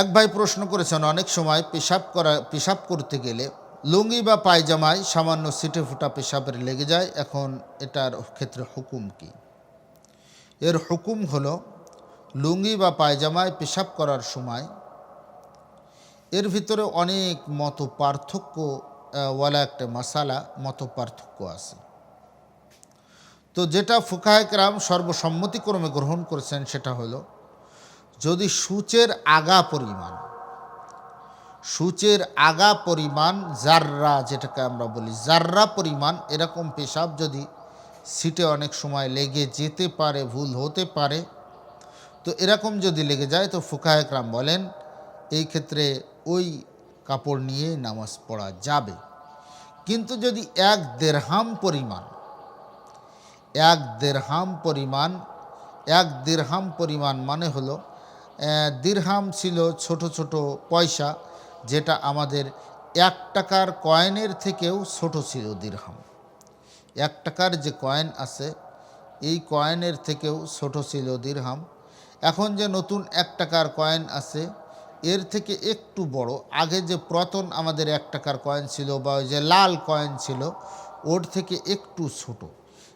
এক ভাই প্রশ্ন করেছেন, অনেক সময় পেশাব করা, পেশাব করতে গেলে লুঙ্গি বা পায়জামায় সামান্য সিটে ফুটা পেশাবের লেগে যায়। এখন এটার ক্ষেত্রে হুকুম কি? এর হুকুম হলো, লুঙ্গি বা পায়জামায় পেশাব করার সময় এর ভিতরে অনেক মত পার্থক্য ওয়ালা একটা মশালা মত পার্থক্য আছে। তো যেটা ফুকায়করাম সর্বসম্মতিক্রমে গ্রহণ করেছেন সেটা হলো যদি সূচের আগা পরিমাণ, সূচের আগা পরিমাণ জাররা যেটাকে আমরা বলি, জাররা পরিমাণ এরকম পেশাব যদি সিটে অনেক সময় লেগে যেতে পারে, ভুল হতে পারে, তো এরকম যদি লেগে যায় তো ফুকায়করাম বলেন, এই ক্ষেত্রে ওই কাপড় নিয়ে নামাজ পড়া যাবে। কিন্তু যদি এক দেড়হাম পরিমাণ, এক দেড়হাম পরিমাণ, এক দেড়হাম পরিমাণ মানে হলো দিরহাম ছিল ছোট ছোট পয়সা, যেটা আমাদের এক টাকার কয়েনের থেকেও ছোট ছিল দিরহাম। এক টাকার যে কয়েন আছে, এই কয়েনের থেকেও ছোট ছিল দিরহাম। এখন যে নতুন এক টাকার কয়েন আছে, এর থেকে একটু বড়। আগে যে প্রতন আমাদের এক টাকার কয়েন ছিল বা যে লাল কয়েন ছিল, ওর থেকে একটু ছোট।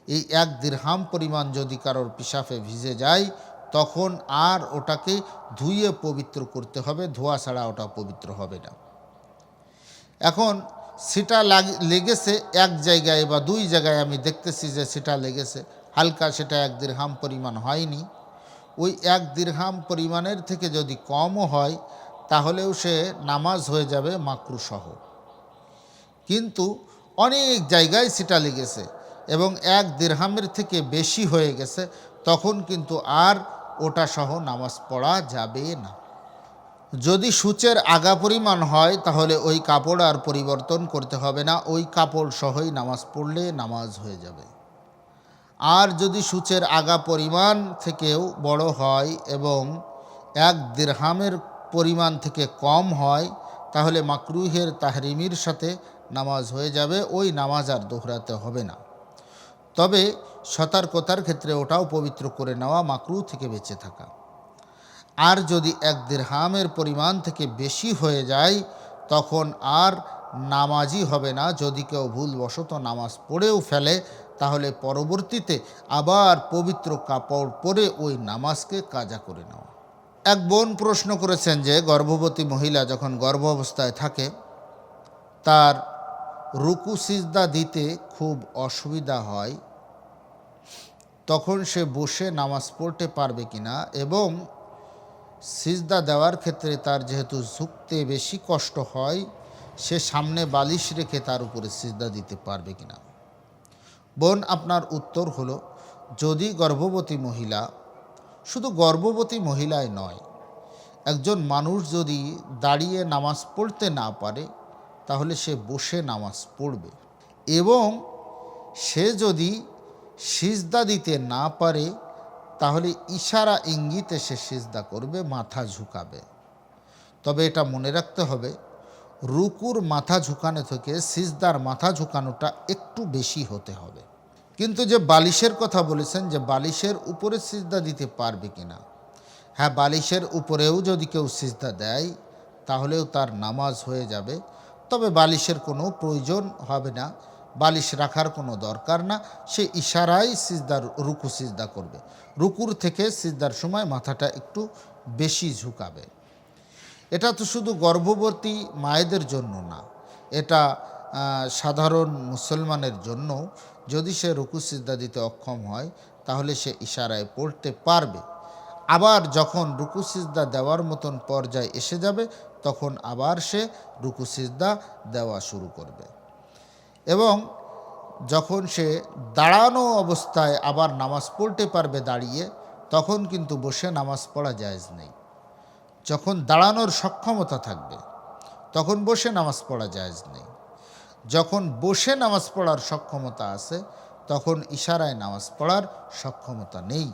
এই এক দিরহাম পরিমাণ যদি কারোর পিসাফে ভিজে যায় তখন আর ওটাকে ধুয়ে পবিত্র করতে হবে, ধোয়া ছাড়া ওটা পবিত্র হবে না। এখন সেটা লেগেছে এক জায়গায় বা দুই জায়গায় আমি দেখতেছি যে সেটা লেগেছে, হালকা সেটা এক দিরহাম পরিমাণ হয়নি। ওই এক দিরহাম পরিমাণের থেকে যদি কমও হয়, তাহলেও সে নামাজ হয়ে যাবে মাকরুসহ। কিন্তু অনেক জায়গায় সেটা লেগেছে এবং এক দিরহামের থেকে বেশি হয়ে গেছে, তখন কিন্তু আর ওটা সহ নামাজ পড়া যাবে না। যদি সূচের আগা পরিমাণ হয়, তাহলে ওই কাপড় আর পরিবর্তন করতে হবে না। ওই কাপড় সহই নামাজ পড়লে নামাজ হয়ে যাবে। আর যদি সূচের আগা পরিমাণ থেকেও বড় হয় এবং এক দিরহামের পরিমাণ থেকে কম হয়, তাহলে মাকরুহের তাহরিমির সাথে নামাজ হয়ে যাবে। ওই নামাজ আর দোহরাতে হবে না। তবে সতর্কতার ক্ষেত্রে ওটাও পবিত্র করে নেওয়া মাকরু থেকে বেঁচে থাকা। আর যদি এক দিরহামের পরিমাণ থেকে বেশি হয়ে যায়, তখন আর নামাজই হবে না। যদি কেউ ভুলবশত নামাজ পড়েও ফেলে, তাহলে পরবর্তীতে আবার পবিত্র কাপড় পরে ওই নামাজকে কাজা করে নেওয়া। এক বোন প্রশ্ন করেছেন যে, গর্ভবতী মহিলা যখন গর্ভ অবস্থায় থাকে, তার রুকু সিজদা দিতে খুব অসুবিধা হয়, তখন সে বসে নামাজ পড়তে পারবে কিনা এবং সিজদা দেওয়ার ক্ষেত্রে তার যেহেতু ঝুঁকতে বেশি কষ্ট হয়, সে সামনে বালিশ রেখে তার উপরে সিজদা দিতে পারবে কিনা? বোন, আপনার উত্তর হলো, যদি গর্ভবতী মহিলা, শুধু গর্ভবতী মহিলাই নয়, একজন মানুষ যদি দাঁড়িয়ে নামাজ পড়তে না পারে তাহলে সে বসে নামাজ পড়বে। এবং সে যদি সিজদা দিতে না পারে, তাহলে ইশারা ইঙ্গিতে সে সিজদা করবে, মাথা ঝুঁকাবে। তবে এটা মনে রাখতে হবে, রুকুর মাথা ঝুঁকানো থেকে সিজদার মাথা ঝুঁকানোটা একটু বেশি হতে হবে। কিন্তু যে বালিশের কথা বলেছেন যে বালিশের উপরে সিজদা দিতে পারবে কিনা? হ্যাঁ বালিশের উপরেও যদি কেউ সিজদা দেয়, তাহলেও তার নামাজ হয়ে যাবে। তবে বালিশের কোনো প্রয়োজন হবে না, বালিশ রাখার কোনো দরকার না। সে ইশারায় সিজদার রুকু সিজদা করবে। রুকুর থেকে সিজদার সময় মাথাটা একটু বেশি ঝুঁকাবে। এটা তো শুধু গর্ভবতী মায়েদের জন্য না, এটা সাধারণ মুসলমানের জন্য। যদি সে রুকু সিজদা দিতে অক্ষম হয়, তাহলে সে ইশারায় পড়তে পারবে। আবার যখন রুকু সিজদা দেওয়ার মতন পর্যায়ে এসে যাবে তখন আবার সে রুকু সিজদা দেওয়া শুরু করবে। এবং যখন সে দাঁড়ানো অবস্থায় আবার নামাজ পড়তে পারবে দাঁড়িয়ে, তখন কিন্তু বসে নামাজ পড়া জায়েজ নেই। যখন দাঁড়ানোর সক্ষমতা থাকবে, তখন বসে নামাজ পড়া জায়েজ নেই। যখন বসে নামাজ পড়ার সক্ষমতা আছে, তখন ইশারায় নামাজ পড়ার সক্ষমতা নেই।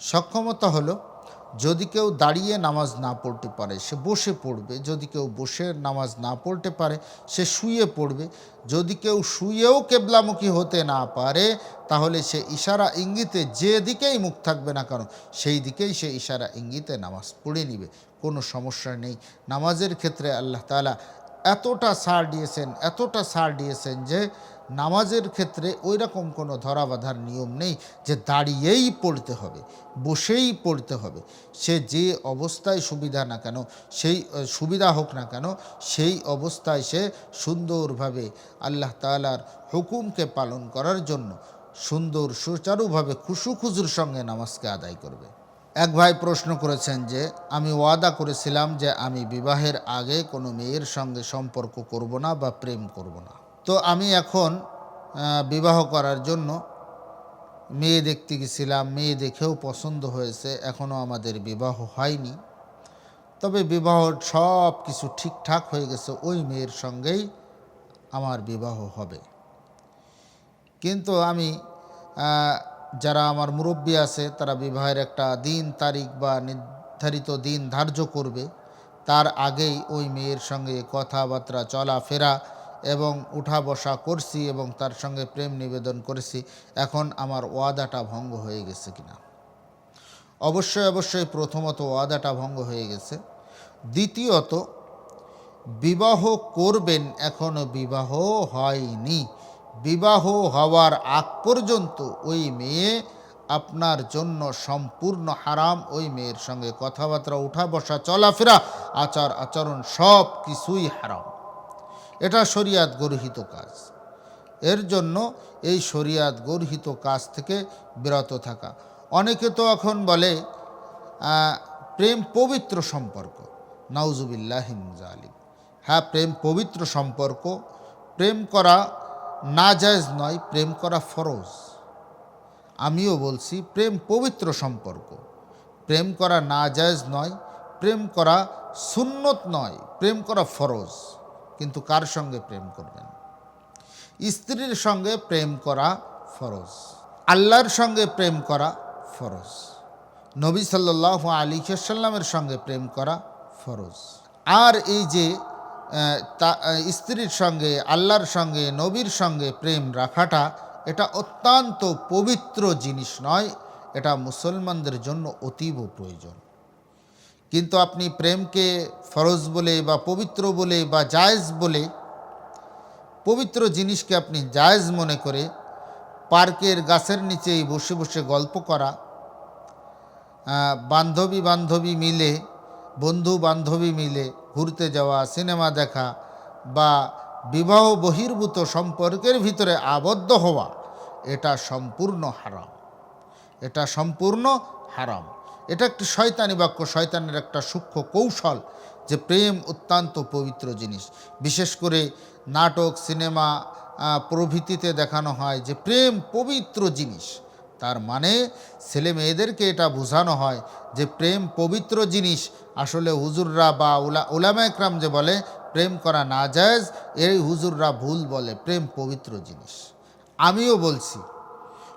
সক্ষমতা হলো যদি কেউ দাঁড়িয়ে নামাজ না পড়তে পারে, সে বসে পড়বে। যদি কেউ বসে নামাজ না পড়তে পারে, সে শুয়ে পড়বে। যদি কেউ শুয়েও কেবলামুখী হতে না পারে, তাহলে সে ইশারা ইঙ্গিতে যে দিকেই মুখ থাকবে না কারণ সেই দিকেই সে ইশারা ইঙ্গিতে নামাজ পড়ে নিবে। কোনো সমস্যা নেই। নামাজের ক্ষেত্রে আল্লাহ তাআলা এতটা সার দিয়েছেন, এতটা সার দিয়েছেন যে নামাজের ক্ষেত্রে ওই রকম কোনো ধরা বাঁধার নিয়ম নেই যে দাঁড়িয়েই পড়তে হবে, বসেই পড়তে হবে। সে যে অবস্থায় সুবিধা না কেন, সেই, সুবিধা হোক না কেন, সেই অবস্থায় সে সুন্দরভাবে আল্লাহ তাআলার হুকুমকে পালন করার জন্য সুন্দর সুচারুভাবে খুশু খুজুর সঙ্গে নামাজকে আদায় করবে। এক ভাই প্রশ্ন করেছেন যে, আমি ওয়াদা করেছিলাম যে আমি বিবাহের আগে কোনো মেয়ের সঙ্গে সম্পর্ক করব না বা প্রেম করব না। তো আমি এখন বিবাহ করার জন্য মেয়ে দেখতে গেছিলাম, মেয়ে দেখেও পছন্দ হয়েছে এখনও আমাদের বিবাহ হয়নি। তবে বিবাহ সব কিছু ঠিকঠাক হয়ে গেছে, ওই মেয়ের সঙ্গেই আমার বিবাহ হবে। কিন্তু আমি যারা আমার মুরব্বী আছে, তারা বিবাহের একটা দিন তারিখ বা নির্ধারিত দিন ধার্য করবে। তার আগেই ওই মেয়ের সঙ্গে কথাবার্তা, চলাফেরা এবং উঠা বসা করছি এবং তার সঙ্গে প্রেম নিবেদন করেছি। এখন আমার ওয়াদাটা ভঙ্গ হয়ে গেছে কিনা? অবশ্যই অবশ্যই প্রথমত ওয়াদাটা ভঙ্গ হয়ে গেছে। দ্বিতীয়ত, বিবাহ করবেন এখনও বিবাহ হয়নি। বিবাহ হওয়ার আগ পর্যন্ত ওই মেয়ে আপনার জন্য সম্পূর্ণ হারাম। ওই মেয়ের সঙ্গে কথাবার্তা, উঠা বসা, চলাফেরা, আচার আচরণ সব কিছুই হারাম। এটা শরিয়াত গর্হিত কাজ। এর জন্য এই শরিয়াত গর্হিত কাজ থেকে বিরত থাকা। অনেকে তো এখন বলে প্রেম পবিত্র সম্পর্ক। নাউজুবিল্লাহিম জালিম হ্যাঁ প্রেম পবিত্র সম্পর্ক। প্রেম করা নাজায়জ নয়, প্রেম করা ফরজ। আমিও বলছি, প্রেম পবিত্র সম্পর্ক। প্রেম করা নাজায়জ নয়, প্রেম করা সুন্নত নয়, প্রেম করা ফরজ। কিন্তু কার সঙ্গে প্রেম করবেন? স্ত্রীর সঙ্গে প্রেম করা ফরজ। আল্লাহর সঙ্গে প্রেম করা ফরজ। নবী সাল্লাহ আলী সাল্লামের সঙ্গে প্রেম করা ফরজ। আর এই যে তা স্ত্রীর সঙ্গে, আল্লাহর সঙ্গে, নবীর সঙ্গে প্রেম রাখাটা এটা অত্যন্ত পবিত্র জিনিস নয়, এটা মুসলমানদের জন্য অতীব প্রয়োজন। কিন্তু আপনি প্রেমকে ফরজ বলে বা পবিত্র বলে বা জায়েজ বলে পবিত্র জিনিসকে আপনি জায়েজ মনে করে পার্কের গাছের নিচেই বসে বসে গল্প করা বান্ধবী বান্ধবী মিলে বন্ধু বান্ধবী মিলে ঘুরতে যাওয়া, সিনেমা দেখা বা বিবাহ বহির্ভূত সম্পর্কের ভিতরে আবদ্ধ হওয়া, এটা সম্পূর্ণ হারাম। এটা সম্পূর্ণ হারাম। এটা একটি শয়তানি বাক্য, শয়তানের একটা সূক্ষ্ম কৌশল যে প্রেম অত্যন্ত পবিত্র জিনিস। বিশেষ করে নাটক, সিনেমা প্রভৃতিতে দেখানো হয় যে প্রেম পবিত্র জিনিস। তার মানে ছেলে মেয়েদেরকে এটা বোঝানো হয় যে প্রেম পবিত্র জিনিস। আসলে হুজুররা বা উলা, উলামা একরাম যে বলে, প্রেম করা না জায়েজ এই হুজুররা ভুল বলে, প্রেম পবিত্র জিনিস। আমিও বলছি,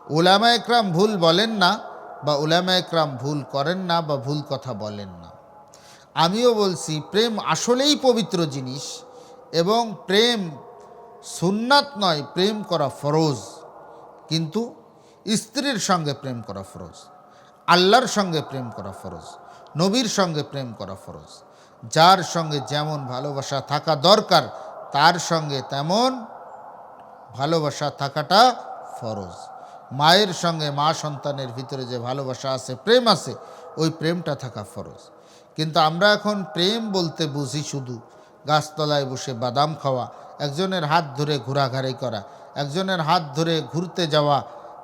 উলামা একরাম ভুল বলেন না বা উলামা একরাম ভুল করেন না বা ভুল কথা বলেন না। আমিও বলছি, প্রেম আসলেই পবিত্র জিনিস এবং প্রেম সুন্নাত নয়, প্রেম করা ফরজ। কিন্তু স্ত্রীর সঙ্গে প্রেম করা ফরজ, আল্লাহর সঙ্গে প্রেম করা ফরজ, নবীর সঙ্গে প্রেম করা ফরজ। যার সঙ্গে যেমন ভালোবাসা থাকা দরকার, তার সঙ্গে তেমন ভালোবাসা থাকাটা ফরজ। মায়ের সঙ্গে মা সন্তানের ভিতরে যে ভালোবাসা আছে, প্রেম আছে, ওই প্রেমটা থাকা ফরজ। কিন্তু আমরা এখন প্রেম বলতে বুঝি শুধু, গাছতলায় বসে বাদাম খাওয়া, একজনের হাত ধরে ঘোরাঘাড়ি করা, একজনের হাত ধরে ঘুরতে যাওয়া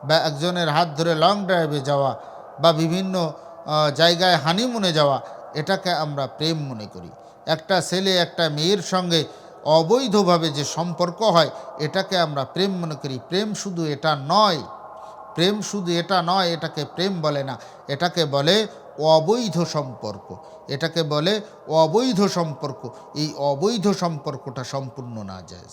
বা একজনের হাত ধরে লং ড্রাইভে যাওয়া বা বিভিন্ন জায়গায় হানিমুনে যাওয়া, এটাকে আমরা প্রেম মনে করি। একটা ছেলে, একটা মেয়ের সঙ্গে অবৈধভাবে যে সম্পর্ক হয়, এটাকে আমরা প্রেম মনে করি। প্রেম শুধু এটা নয়, প্রেম শুধু এটা নয়, এটাকে প্রেম বলে না। এটাকে বলে অবৈধ সম্পর্ক। এটাকে বলে অবৈধ সম্পর্ক। এই অবৈধ সম্পর্কটা সম্পূর্ণ না যায়